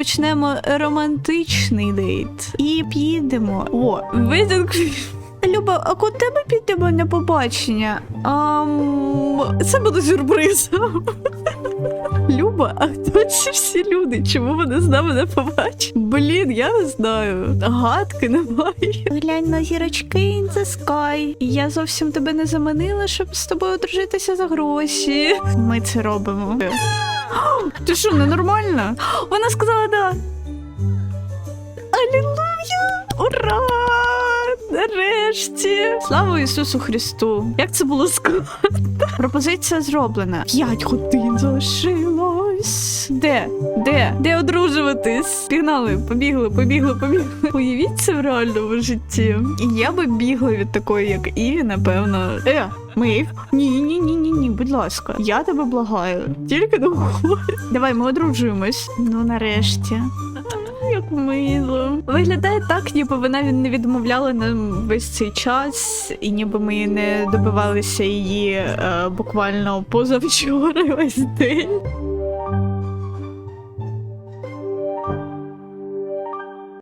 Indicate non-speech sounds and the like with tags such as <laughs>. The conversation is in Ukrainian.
почнемо романтичний дейт і підемо. О, видинг. Люба, а куди ми підемо на побачення? Ам, це буде сюрпризом. Люба, а хто ці всі люди? Чому вони з нами не побачать? Блін, я не знаю. Гадки немає. Глянь на зірочки in the sky. Я зовсім тебе не заманила, щоб з тобою одружитися за гроші. Ми це робимо. <gasps> Ти що, ненормальна? Вона сказала да. Алілуя! Ура! Нарешті! Слава Ісусу Христу! Як це було складно? Пропозиція зроблена. П'ять годин залишилось. Де? Де? Де одружуватись? Пігнали, побігли, побігли, побігли. Уявіть це в реальному житті. Я би бігла від такої, як Іві, напевно. Е, Мейв? Ні, ні, ні, ні, ні, будь ласка. Я тебе благаю. Тільки не уходь. Давай, ми одружуємось. Ну, нарешті. Як мило. Виглядає так, ніби вона не відмовляла нам весь цей час, і ніби ми не добивалися її е, буквально позавчора <laughs> весь день.